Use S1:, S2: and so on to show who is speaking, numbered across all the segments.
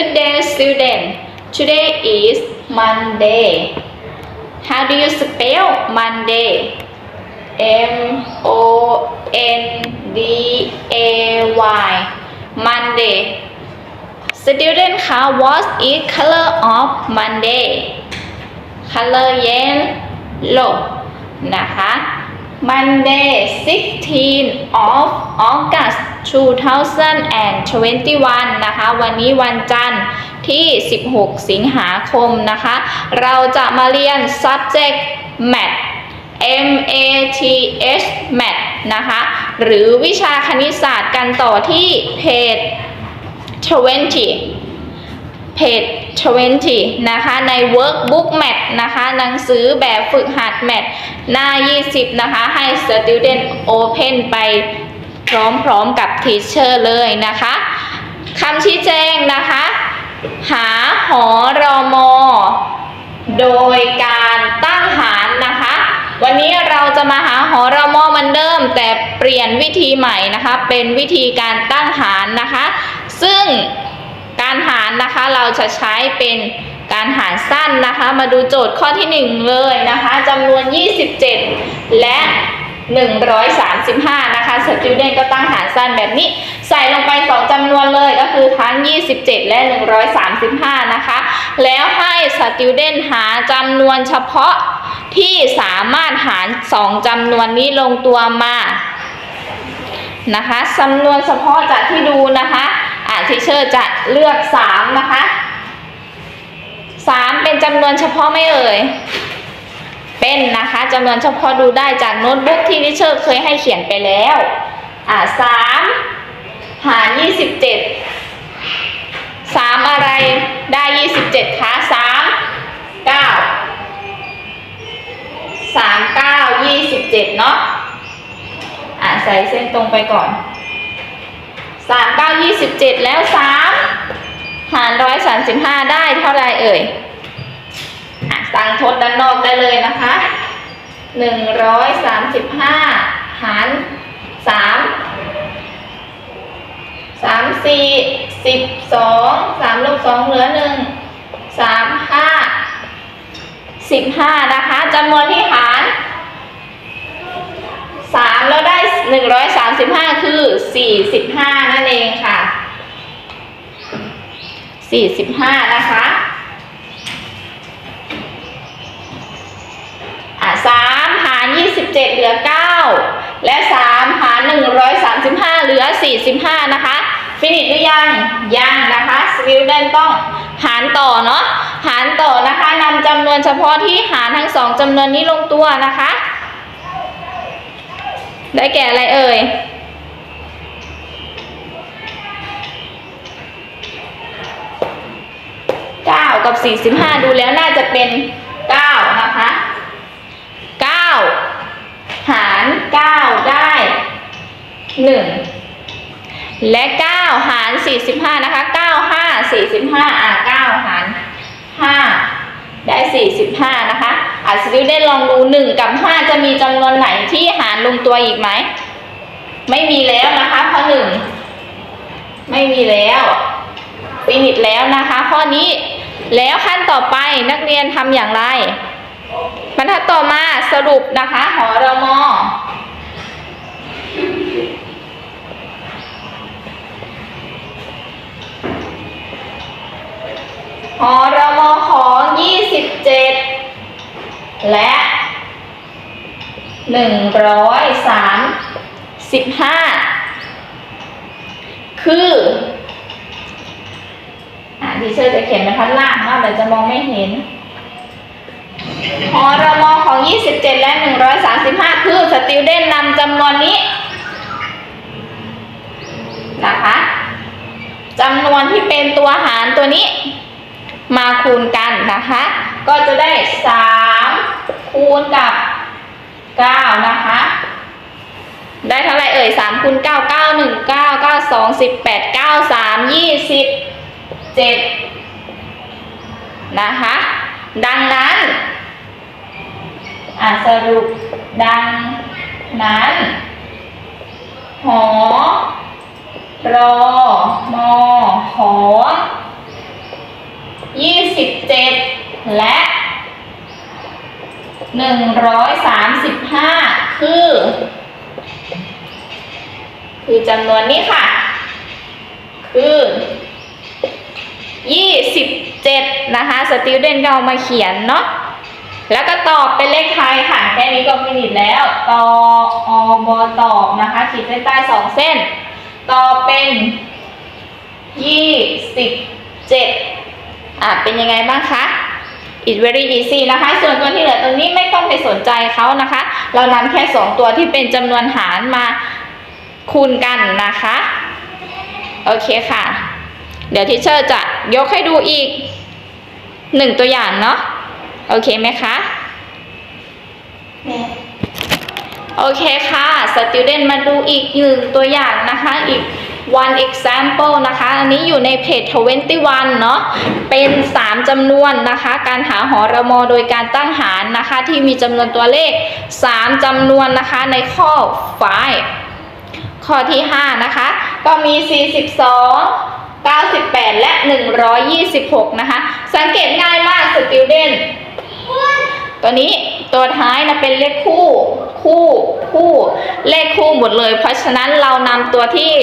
S1: Good day student Today is Monday How do you spell Monday M O N D A Y Monday Student คะ What is color of Monday color yellow นะคะ Monday 16 of August 2021 นะคะ วันนี้วันจันทร์ที่ 16 สิงหาคมนะคะ เราจะมาเรียน subject math M A T H math นะคะ หรือวิชาคณิตศาสตร์กันต่อที่เพจ 20 เพจ 20 นะคะ ใน workbook math นะคะ หนังสือแบบฝึกหัด math หน้า 20 นะคะ ให้ student open ไปพร้อมๆกับ teacher เลยนะคะคำชี้แจงนะคะ หาหอรอมอโดยการตั้งหารนะคะ วันนี้เราจะมาหาหอรมอเหมือนเดิม แต่เปลี่ยนวิธีใหม่นะคะ เป็นวิธีการตั้งหารนะคะ ซึ่ง การหารนะคะ เราจะใช้เป็นการหารสั้นนะคะ มาดูโจทย์ข้อที่ 1 เลยนะคะจำนวน 27 และ 135 นะคะสติวเดนก็ตั้งหารสั้นแบบนี้ ใส่ลงไป 2จำนวนเลยก็คือทั้ง 27 และ 135 นะคะ แล้วให้สติวเดนหาจำนวนเฉพาะที่สามารถหาร 2จำนวนนี้ลงตัวมานะคะจำนวนเฉพาะจากที่ดูนะคะ ทิเชอร์จะเลือก3นะคะ3เป็นจำนวนเฉพาะไม่เอ่ย เป็นนะคะจำนวนเฉพาะดูได้จากโน้ตบุ๊กที่ทิเชอร์เคยให้เขียนไปแล้ว อ่าสามหารยี่สิบเจ็ดสามอะไรได้ยี่สิบเจ็ดคะสามเก้าสามเก้ายี่สิบเจ็ดเนาะ อ่าใส่เส้นตรงไปก่อน สามเก้ายี่สิบเจ็ดแล้วสามหารร้อยสามสิบห้าได้เท่าไรเอ่ยอะสั่งทดด้านนอกได้เลยนะคะหนึ่งร้อยสามสิบห้าหารสามสามสี่สิบสองสามลบสองเหลือหนึ่งสามห้าสิบห้านะคะจำนวนที่หาร สามแล้วได้หนึ่งร้อยสามสิบห้าคือสี่สิบห้านั่นเองค่ะสี่สิบห้านะคะอะสามหารยี่สิบเจ็ดเหลือเก้าและสามหารหนึ่งร้อยสามสิบห้าเหลือสี่สิบห้านะคะฟินิชหรือยังยังนะคะสวิลเดนต้องหารต่อเนาะหารต่อนะคะนำจำนวนเฉพาะที่หารทั้งสองจำนวนนี้ลงตัวนะคะ ได้แก่อะไรเอ่ย เก้ากับสี่สิบห้าดูแล้วน่าจะเป็นเก้านะคะเก้าหารเก้าได้หนึ่งและเก้าหารสี่สิบห้านะคะเก้าห้าสี่สิบห้าอะเก้าหารห้าได้สี่สิบห้านะคะ อะสติวเดนลองดูหนึ่งกับห้าจะมีจำนวนไหนที่หารลงตัวอีกไหม ไม่มีแล้วนะคะเพราะหนึ่งไม่มีแล้วฟินิชแล้วนะคะ ข้อนี้แล้วขั้นต่อไปนักเรียนทำอย่างไรบรรทัดต่อมาสรุปนะคะหอรมอหอรมอของ 27 และ135คืออ่าทีเชอร์จะเขียนเป็นพันล่างเนาะแต่จะมองไม่เห็นหอรมอของ 27 และ 135 คือสติวเดนนำจำนวนนี้นะคะจำนวนที่เป็นตัวหารตัวนี้ มาคูณกันนะคะ ก็จะได้ 3 คูณกับ9นะคะ ได้เท่าไรเอ่ย3คูณ9 9 1 9 9 2 18 9 3 20เจ็ดนะคะ ดังนั้นอ่าสรุปดังนั้นหอรอมอหอและ หนึ่งร้อยสามสิบห้าคือ คือจำนวนนี้ค่ะ คือยี่สิบเจ็ดนะคะสติวเดนก็เอามาเขียนเนาะแล้วก็ตอบเป็นเลขไทยค่ะ แค่นี้ก็ฟินิชแล้ว ตออบอตอบนะคะ ขีดเส้นใต้สองเส้น ตอบเป็นยี่สิบเจ็ดอะเป็นยังไงบ้างคะ it's very easy นะคะ ส่วนตัวที่เหลือตรงนี้ไม่ต้องไปสนใจเขานะคะ เรานำแค่ 2 ตัวที่เป็นจำนวนหารมาคูณกันนะคะ โอเคค่ะ เดี๋ยวทิเชอร์จะยกให้ดูอีกหนึ่งตัวอย่างเนาะ โอเคไหมคะ โอเคค่ะ student มาดูอีกหนึ่งตัวอย่างนะคะ อีก one example นะคะ อันนี้อยู่ในเพจ 21 เนาะเป็น 3จำนวนนะคะ การหาหอระมอโดยการตั้งหารนะคะ ที่มีจำนวนตัวเลข 3จำนวนนะคะในข้อ5ข้อที่ 5 นะคะ ก็มี 42 98 และ 126 นะคะ สังเกตง่ายมาก student ตัวนี้ตัวท้ายนะเป็นเลขคู่ คู่ คู่ เลขคู่หมดเลย เพราะฉะนั้นเรานำตัวที่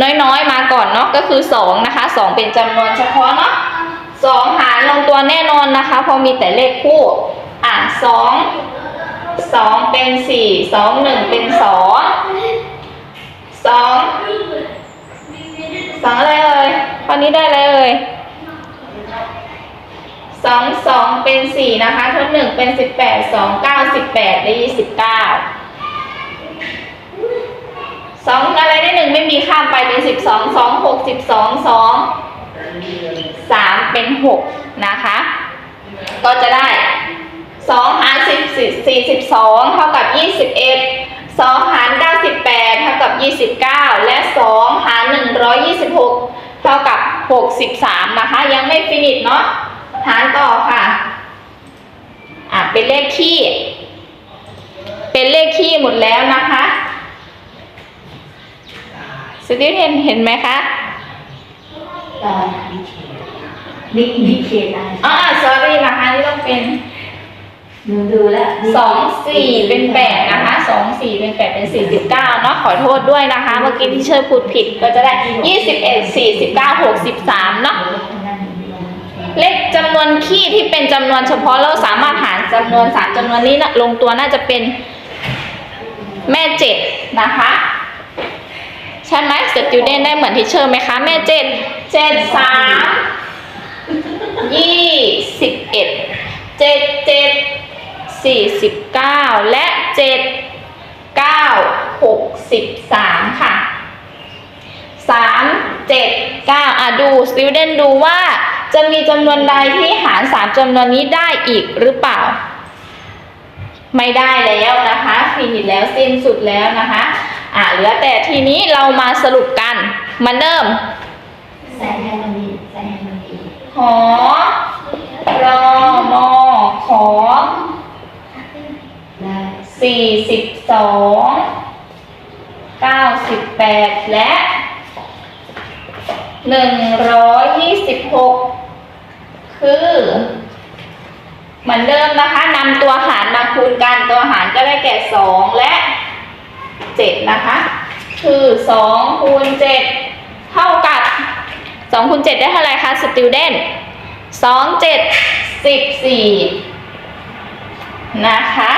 S1: น้อยๆ มาก่อนเนาะก็คือ 2 นะคะ 2 เป็นจำนวนเฉพาะเนาะ2หารลงตัวแน่นอนนะคะพราะมีแต่เลขคู่ อะ2 2เป็น4 2 1เป็น2 2 2อะไรเอ่ยข้อนี้ได้อะไรเอ่ยสองสองเป็นสี่นะคะทดหนึ่งเป็นสิบแปดสองเก้าสิบแปดยี่สิบเก้าสองอะไรได้หนึ่งไม่มีข้ามไปเป็น สองสองหกสิบสองสองสามเป็นหกนะคะ ก็จะได้สองหารสิบสี่สิบสองเท่ากับยี่สิบเอ็ดสองหารเก้าสิบแปดเท่ากับยี่สิบเก้าและสองหารหนึ่งร้อยยี่สิบหกเท่ากับหกสิบสามนะคะ ยังไม่ฟินิชเนาะหารต่อค่ะอะเป็นเลขคี่ เป็นเลขคี่หมดแล้วนะคะ สติเห็นเห็นไหมคะ
S2: ดิดิเคทอะไร
S1: อ๋อ sorry นะคะนี่ต้องเป็น
S2: หนูดูแล้ว
S1: สองสี่เป็นแปดนะคะสองสี่เป็นแปดเป็นสี่สิบเก้าเนาะขอโทษด้วยนะคะ เมื่อกี้ที่เชิญพูดผิดก็จะได้ยี่สิบเอ็ดสี่สิบเก้าหกสิบสามเนาะเลขจำนวนคี่ที่เป็นจำนวนเฉพาะเราสามารถหารจำนวนสามจำนวนนี้นะลงตัวน่าจะเป็นแม่เจ็ดนะคะใช่ไหมสติวเดนได้เหมือนที่เชอร์ไหมคะ แม่เจ็ดเจ็ดสามยี่สิบเอ็ดเจ็ดเจ็ดสี่สิบเก้าและเจ็ดเก้าหกสิบสามค่ะสามเจ็ดเก้าอะดู student ดูว่าจะมีจำนวนใดที่หารสามจำนวนนี้ได้อีกหรือเปล่า ไม่ได้แล้วนะคะ ฟินิชแล้วสิ้นสุดแล้วนะคะ อะเหลือแต่ทีนี้เรามาสรุปกันเหมาเดิม
S2: ใส่ให้มันดีใส่ให้มันดี
S1: หอรอมอขอสี่สิบสองเก้าสิบแปดและหนึ่งร้อยยี่สิบหกคือ เหมือนเดิมนะคะนำตัวหารมาคูณกันตัวหารก็ได้แก่สองและ เจ็ดนะคะ คือสองคูณเจ็ดเท่ากับสองคูณเจ็ดได้เท่าไรคะ student สองเจ็ดสิบสี่นะคะ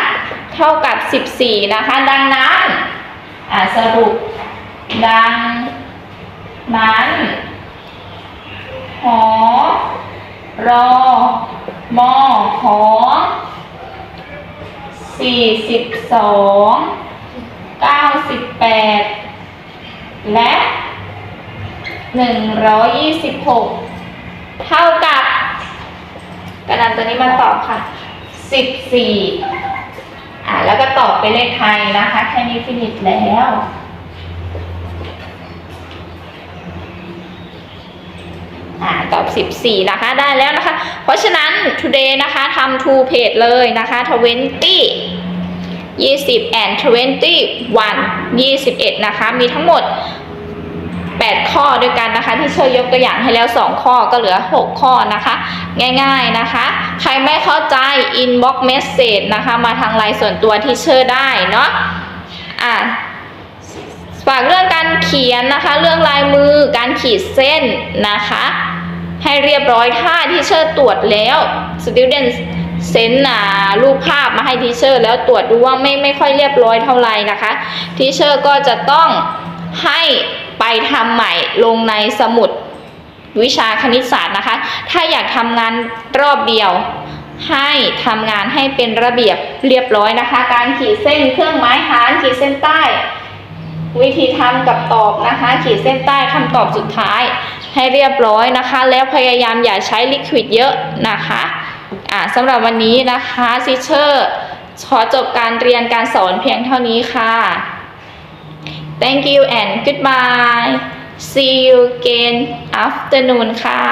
S1: เท่ากับสิบสี่นะคะ ดังนั้นสรุปดังนั้นหอรอมอของ สี่สิบสองเก้าสิบแปดและหนึ่งร้อยยี่สิบหกเท่ากับกระดานตัวนี้มาตอบค่ะสิบสี่อ่าแล้วก็ตอบเป็นเลขไทยนะคะ แค่นี้ฟินิชแล้วอ่าตอบ 14 นะคะ ได้แล้วนะคะ เพราะฉะนั้น today นะคะทำ two page เลยนะคะ20 20 and 21 21 นะคะ มีทั้งหมด 8 ข้อด้วยกันนะคะ ที่เชอร์ยกตัวอย่างให้แล้ว 2 ข้อก็เหลือ 6 ข้อนะคะ ง่ายๆนะคะ ใครไม่เข้าใจ inbox message นะคะ มาทางไลน์ส่วนตัวที่เชอร์ได้เนาะอะฝากเรื่องการเขียนนะคะ เรื่องลายมือการขีดเส้นนะคะ ให้เรียบร้อยถ้าที่เชอร์ตรวจแล้ว student เซ็นนารูปภาพมาให้ทีเชอร์ แล้วตรวจดูว่าไม่ไม่ค่อยเรียบร้อยเท่าไหร่นะคะทีเชอร์ก็จะต้องให้ไปทำใหม่ลงในสมุดวิชาคณิตศาสตร์นะคะ ถ้าอยากทำงานรอบเดียว ให้ทำงานให้เป็นระเบียบเรียบร้อยนะคะ การขีดเส้นเครื่องหมายหารขีดเส้นใต้ วิธีทำกับตอบนะคะ ขีดเส้นใต้คำตอบสุดท้ายให้เรียบร้อยนะคะ แล้วพยายามอย่าใช้ลิควิดเยอะนะคะ อ่าสำหรับวันนี้นะคะซิเชอร์ขอจบการเรียนการสอนเพียงเท่านี้ค่ะ Thank you and goodbye see you again afternoon ค่ะ